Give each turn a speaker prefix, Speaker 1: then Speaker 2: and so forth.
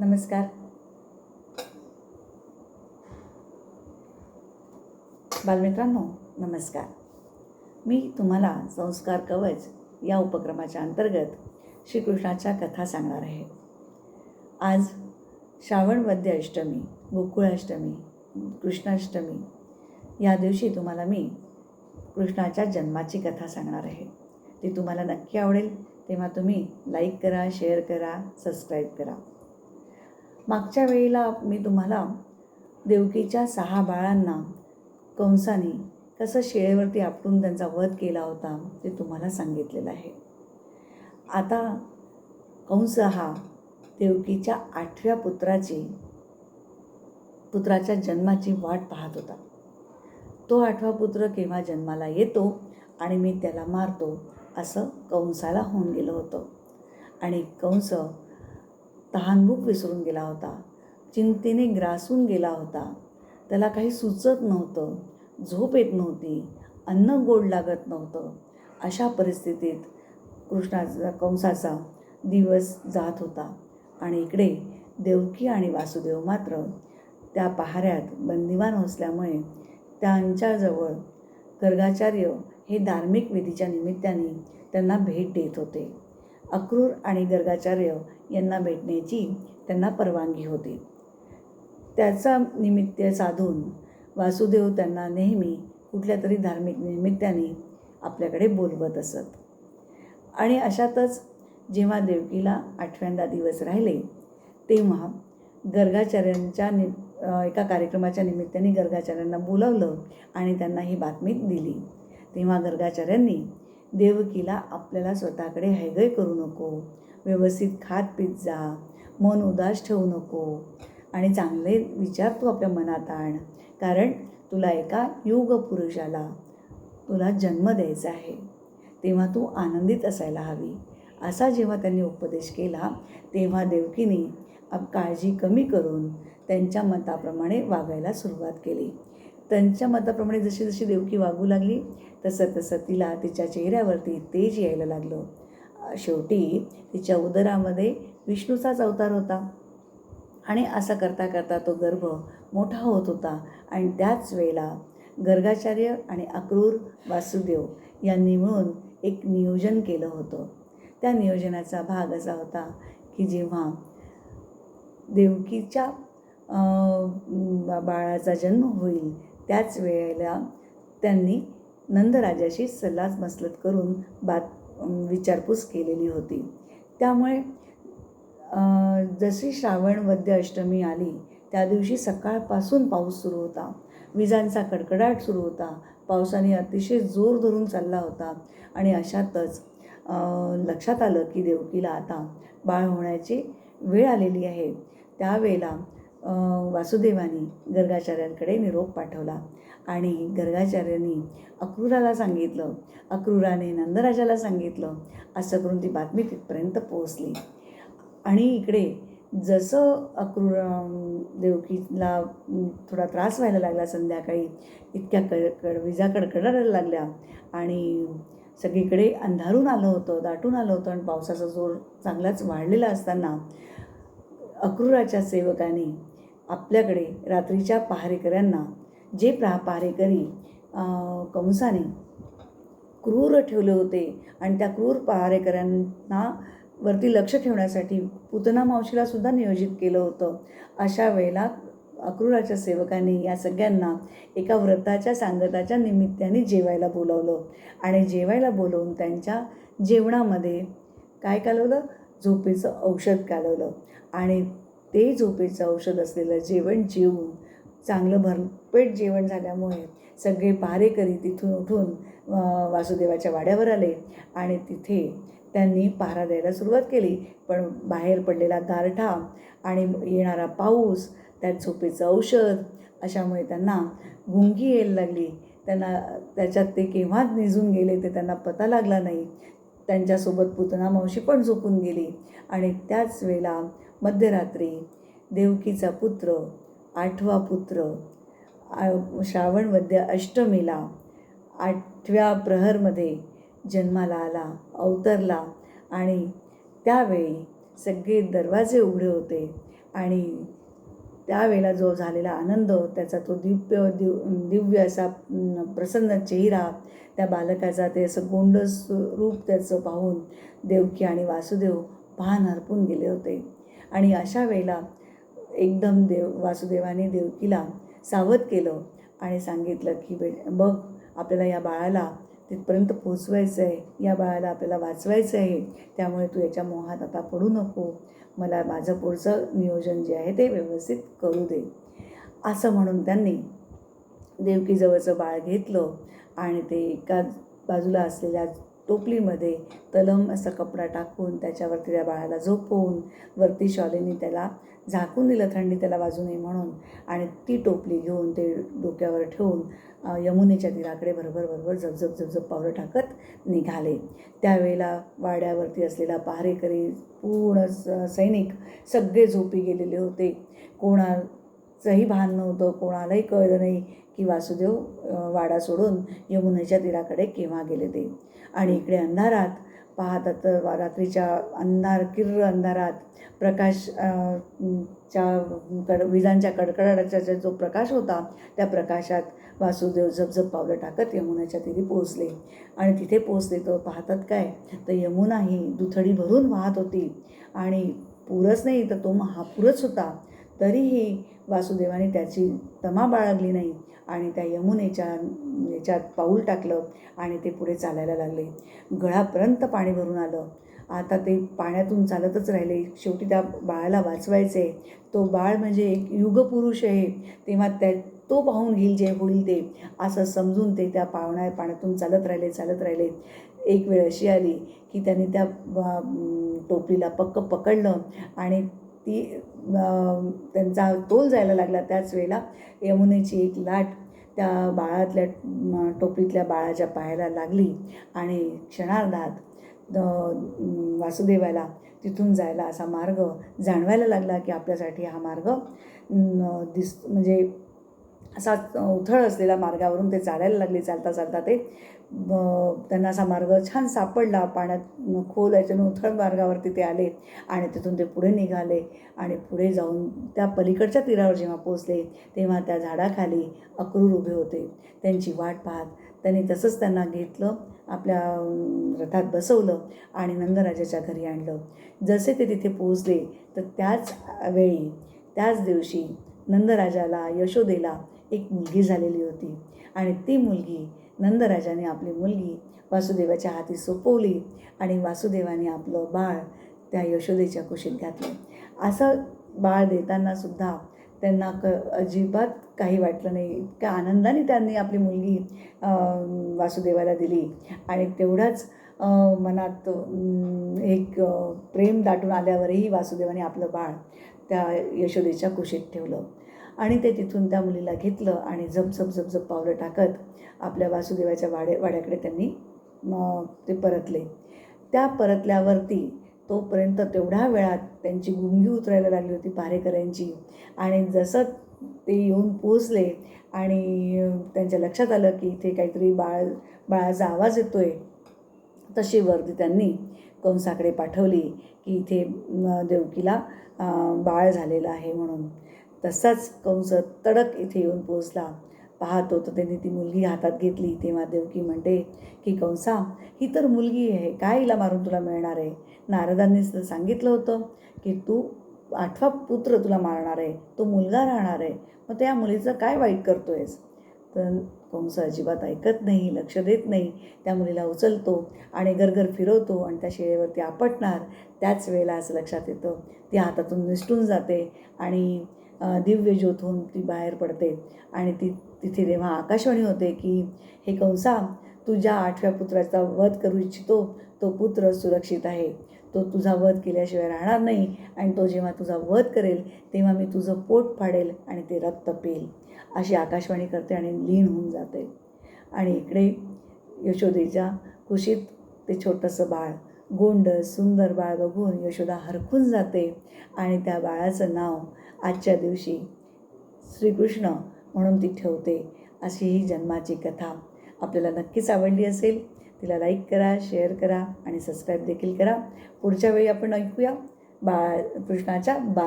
Speaker 1: नमस्कार. बालमित्रांनो नमस्कार. मी तुम्हाला संस्कार कवच या उपक्रमाच्या अंतर्गत श्रीकृष्णाच्या कथा सांगणार आहे. आज श्रावण वद्य अष्टमी गोकुळाष्टमी कृष्णाष्टमी या दिवशी तुम्हाला मी कृष्णाच्या जन्माची कथा सांगणार आहे. ती तुम्हाला नक्की आवडेल तेव्हा तुम्ही लाईक करा शेअर करा सबस्क्राईब करा. मागच्या वेळेला मी तुम्हाला देवकीच्या सहा बाळांना कंसाने कसं शेळेवरती आपटून त्यांचा वध केला होता ते तुम्हाला सांगितलेलं आहे. आता कंस हा देवकीच्या आठव्या पुत्राची पुत्राच्या जन्माची वाट पाहत होता. तो आठवा पुत्र केव्हा जन्माला येतो आणि मी त्याला मारतो असं कंसाला होऊन गेलं होतं. आणि कंस तहानभूक विसरून गेला होता. चिंतेने ग्रासून गेला होता. त्याला काही सुचत नव्हतं. झोप येत नव्हती. अन्न गोड लागत नव्हतं. अशा परिस्थितीत कृष्णाचा कंसाचा दिवस जात होता. आणि इकडे देवकी आणि वासुदेव मात्र त्या पहाऱ्यात बंदिवान असल्यामुळे त्यांच्याजवळ गर्गाचार्य हे धार्मिक विधीच्या निमित्ताने त्यांना भेट देत होते. अक्रूर आणि गर्गाचार्य यांना भेटण्याची त्यांना परवानगी होती. त्याचा निमित्त साधून वासुदेव त्यांना नेहमी कुठल्या तरी धार्मिक निमित्ताने आपल्याकडे बोलवत असत. आणि अशातच जेव्हा देवकीला आठव्यांदा दिवस राहिले तेव्हा गर्गाचार्यांच्या नि एका कार्यक्रमाच्या निमित्ताने गर्गाचार्यांना बोलावलं आणि त्यांना ही बातमी दिली. तेव्हा गर्गाचार्यांनी देवकीला आपल्याला स्वतःकडे हैगय करू नको व्यवस्थित खात पीत जा. मन उदास ठेवू नको. आणि चांगले विचार तू आपल्या मनात आण. कारण तुला एका युग पुरुषाला तुला जन्म द्यायचा आहे. तेव्हा तू आनंदित असायला हवी. असा जेव्हा त्यांनी उपदेश केला तेव्हा देवकीने काळजी कमी करून त्यांच्या मताप्रमाणे वागायला सुरुवात केली. त्यांच्या मताप्रमाणे जशी जशी देवकी वागू लागली तसं तसं तिला तिच्या चेहऱ्यावरती तेज यायला लागलं. शेवटी तिच्या उदरामध्ये विष्णूचाच अवतार होता. आणि असं करता करता तो गर्भ मोठा होत होता. आणि त्याच वेळेला गर्गाचार्य आणि अक्रूर वासुदेव यांनी मिळून एक नियोजन केलं होतं. त्या नियोजनाचा भाग असा होता की जेव्हा देवकीच्या बाळाचा जन्म होईल त्याच वेळेला त्यांनी नंदराजाशी सल्लाच मसलत करून बात विचारपूस केलेली होती. त्यामुळे जशी श्रावण वद्य अष्टमी आली त्या दिवशी सकाळपासून पाऊस सुरू होता. विजांचा कडकडाट सुरू होता. पावसाने अतिशय जोर धरून चालला होता आणि अशातच लक्षात आलं की देवकीला आता बाळ होण्याची वेळ आलेली आहे. त्यावेळेला वासुदेवानी गर्गाचार्यांकडे निरोप पाठवला. आणि गर्गाचार्यांनी अक्रूराला सांगितलं. अक्रूराने नंदराजाला सांगितलं. असं करून ती बातमी तिथपर्यंत पोहोचली. आणि इकडे जसं अक्रूर देवकीला थोडा त्रास व्हायला लागला संध्याकाळी इतक्या कड कड विजा कडकडायला लागल्या. आणि सगळीकडे अंधारून आलं होतं दाटून आलं होतं आणि पावसाचा जोर चांगलाच वाढलेला असताना अक्रूराच्या सेवकाने आपल्याकडे रात्रीच्या पहारेकऱ्यांना जे प्रा पारेकरी कंसाने क्रूर ठेवले होते आणि त्या क्रूर पहारेकऱ्यांना वरती लक्ष ठेवण्यासाठी पुतना मावशीलासुद्धा नियोजित केलं होतं. अशा वेळेला अक्रूराच्या सेवकांनी या सगळ्यांना एका व्रताच्या सांगताच्या निमित्ताने जेवायला बोलवलं आणि जेवायला बोलवून त्यांच्या जेवणामध्ये काय कालवलं? झोपेचं औषध कालवलं आणि ते झोपेचं औषध असलेलं जेवण जेवून चांगलं भरपेट जेवण झाल्यामुळे सगळे पारेकरी तिथून उठून वासुदेवाच्या वाड्यावर आले आणि तिथे त्यांनी पहारा द्यायला सुरुवात केली. पण बाहेर पडलेला गारठा आणि येणारा पाऊस त्यात झोपेचं औषध अशामुळे त्यांना गुंगी यायला लागली. त्यांना त्याच्यात ते केव्हा निजून गेले ते त्यांना पता लागला नाही. त्यांच्यासोबत पुतना मावशी पण झोपून गेली आणि त्याच वेळेला मध्यरात्री देवकीचा पुत्र आठवा पुत्र श्रावणवद्य अष्टमीला आठव्या प्रहरमध्ये जन्माला आला अवतरला आणि त्यावेळी सगळे दरवाजे उघडे होते आणि त्यावेळेला जो झालेला आनंद त्याचा तो दिव्य दिव दिव्य असा प्रसन्न चेहरा त्या बालकाचा ते असं गोंडस रूप त्याचं पाहून देवकी आणि वासुदेव भान हरपून गेले होते. आणि अशा वेळेला एकदम देव वासुदेवाने देवकीला सावध केलं आणि सांगितलं की बे बघ आपल्याला या बाळाला तिथपर्यंत पोचवायचं आहे या बाळाला आपल्याला वाचवायचं आहे त्यामुळे तू याच्या मोहात आता पडू नको. मला माझं पुढचं नियोजन जे आहे ते व्यवस्थित करू दे. असं म्हणून त्यांनी देवकीजवळचं बाळ घेतलं आणि ते एका बाजूला असलेल्या टोपलीमध्ये तलम असा कपडा टाकून त्याच्यावरती त्या बाळाला झोपवून वरती शॉलेनी त्याला झाकून दिलं थंडी त्याला वाजू नये म्हणून. आणि ती टोपली घेऊन ते डोक्यावर ठेवून यमुनेच्या तीराकडे भरभर भरभर झपझप झपझप पावलं टाकत निघाले. त्यावेळेला वाड्यावरती असलेला पहारेकरी पूर्ण स- सैनिक सगळे झोपी गेलेले होते. कोणाचंही भान नव्हतं कोणालाही कळलं नाही की वासुदेव वाडा सोडून यमुनेच्या तीराकडे केव्हा गेले ते. आणि इकडे अंधारात पाहतात तर रात्रीच्या अंधार किर्र अंधारात प्रकाश च्या कड विजांच्या कडकडाटाचा जो- प्रकाश होता त्या प्रकाशात वासुदेव झपझप पावलं टाकत यमुनाच्या तिथे पोचले आणि तिथे पोचले तर पाहतात काय? तर यमुना ही दुथडी भरून वाहत होती. आणि पूरच नाही तर तो महापूरच होता. तरीही वासुदेवाने त्याची तमा बाळगली नाही आणि त्या यमुनेच्या याच्यात पाऊल टाकलं आणि ते पुढे चालायला लागले. गळापर्यंत पाणी भरून आलं. आता ते पाण्यातून चालतच राहिले. शेवटी त्या बाळाला वाचवायचे. तो बाळ म्हणजे एक युगपुरुष आहे. तेव्हा त्या तो पाहून घेईल जे होईल ते. असं समजून ते त्या पावण्या पाण्यातून चालत राहिले चालत राहिले. एक वेळ अशी आली की त्यांनी त्या टोपलीला पक्क पकडलं आणि ती त्यांचा तोल जायला लागला त्याच वेळेला यमुनेची एक लाट त्या बाळातल्या टोपीतल्या टोपलीतल्या बाळाच्या पायाला लागली आणि क्षणार्धात वासुदेवाला तिथून जायला असा मार्ग जाणवायला लागला की आपल्यासाठी हा मार्ग दिस म्हणजे असा उथळ असलेला मार्गावरून ते चालायला लागले चालता चालता ते त्यांना असा मार्ग छान सापडला. पाण्यात खोल याच्यानं उथळ मार्गावरती ते आले आणि तिथून ते पुढे निघाले आणि पुढे जाऊन त्या पलीकडच्या तीरावर जेव्हा पोचले तेव्हा त्या झाडाखाली अक्रूर उभे होते. त्यांची वाट पाहत त्यांनी तसंच त्यांना घेतलं आपल्या रथात बसवलं आणि नंदराजाच्या घरी आणलं. जसे ते तिथे पोचले तर त्याच वेळी त्याच दिवशी नंदराजाला यशोदेला एक मुलगी झालेली होती. आणि ती मुलगी नंदराजाने आपली मुलगी वासुदेवाच्या हाती सोपवली आणि वासुदेवाने आपलं बाळ त्या यशोदेच्या कुशीत घातलं. असं बाळ देतानासुद्धा त्यांना क अजिबात काही वाटलं नाही. इतक्या आनंदाने त्यांनी आपली मुलगी वासुदेवाला दिली. आणि तेवढाच मनात एक प्रेम दाटून आल्यावरही वासुदेवाने आपलं बाळ त्या यशोदेच्या कुशीत ठेवलं. आणि ते तिथून त्या मुलीला घेतलं आणि झपझप झपझप पावलं टाकत आपल्या वासुदेवाच्या वाडे वाड्याकडे त्यांनी ते परतले. त्या परतल्यावरती तोपर्यंत तेवढ्या वेळात त्यांची गुंगी उतरायला लागली होती पारेकऱ्यांची आणि जसं ते येऊन पोचले आणि त्यांच्या लक्षात आलं की इथे काहीतरी बाळ बाळाचा आवाज येतो आहे तशी वर्दी त्यांनी कंसाकडे पाठवली की इथे देवकीला बाळ झालेलं आहे म्हणून. तसाच कंस तडक इथे येऊन पोचला पाहतो तर त्यांनी ती मुलगी हातात घेतली. तेव्हा देवकी म्हणते की कंसा ही तर मुलगी आहे. काय हिला मारून तुला मिळणार आहे? नारदांनीच तर सांगितलं होतं की तू आठवा पुत्र तुला मारणार आहे. तो मुलगा राहणार आहे. मग त्या मुलीचं काय वाईट करतोयस? तर कंस अजिबात ऐकत नाही लक्ष देत नाही. त्या मुलीला उचलतो आणि गरगर फिरवतो आणि त्या शिळेवरती आपटणार. त्याच वेळेला असं लक्षात येतं ती हातातून निसटून जाते आणि दिव्य ज्योत होऊन ती बाहेर पडते. आणि ती तिथे तेव्हा आकाशवाणी होते की हे कंसा तू ज्या आठव्या पुत्राचा वध करू इच्छितो तो पुत्र सुरक्षित आहे. तो तुझा वध केल्याशिवाय राहणार नाही. आणि तो जेव्हा तुझा वध करेल तेव्हा मी तुझं पोट फाडेल आणि ते रक्त पेल अशी आकाशवाणी करते आणि लीन होऊन जाते. आणि इकडे यशोदेच्या कुशीत ते छोटंसं बाळ गोंड सुंदर बाळ बघून यशोदा हरखून जाते आणि त्या बाळाचं नाव आजच्या दिवशी श्रीकृष्ण म्हणून ती ठेवते अशी ही जन्माची कथा. आपल्याला नक्कीच आवडली असेल तिला लाईक करा शेअर करा आणि सबस्क्राईब देखील करा. पुढच्या वेळी आपण ऐकूया बाळ कृष्णाच्या बा